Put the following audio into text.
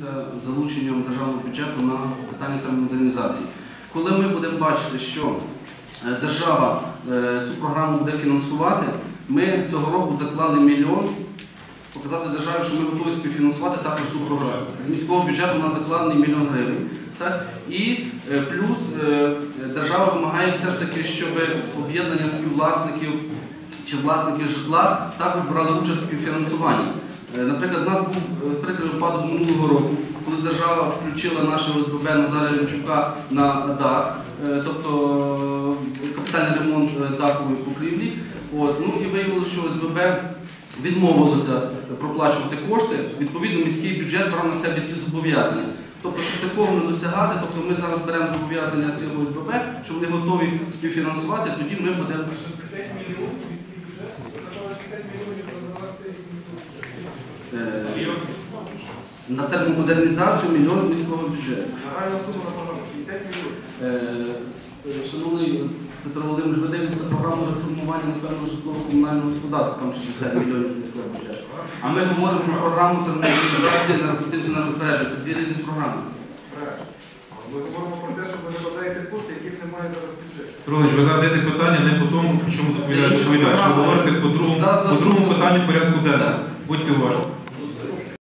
Це залученням державного бюджету на питання термомодернізації. Коли ми будемо бачити, що е, держава е, цю програму буде фінансувати, ми цього року заклали мільйон, показати державі, що ми готові співфінансувати також цю програму. З міського бюджету у нас закладений мільйон гривень. Так? І е, плюс держава вимагає все ж таки, щоб об'єднання співвласників чи власники житла також брали участь в співфінансуванні. Наприклад, у нас був прикрий випадок минулого року, коли держава включила наше ОСББ Назара Ремчука на дах, е, тобто е, капітальний ремонт е, дахової покрівлі. От, ну і виявилося, що ОСББ відмовилося проплачувати кошти. Відповідно, міський бюджет брав на себе ці зобов'язання. Тобто, щоб такого не досягати, тобто ми зараз беремо зобов'язання цього ОСББ, що вони готові співфінансувати, тоді ми будемо. 60 мільйонів міський бюджет, ви сказали 60 мільйонів продавати е, На термомодернізацію мільйон з міського бюджету. Загальна сума на програму 60 мільйонів. Е, е, Шановний Петро Володимирович, ви дивитеся програму реформування напевно житлово-комунального господарства, там 60 мільйонів з міського бюджету. А ми говоримо про програму термомодернізації енергетичного збереження. Це дві різні програми. Ми говоримо про те, що ви накладаєте кошти, яких немає зараз в бюджеті. Петрович, ви задаєте питання не по тому, по чому доповідає доповідач. Ви говорите по другому, по другому питанню порядку денного. Будьте уважні.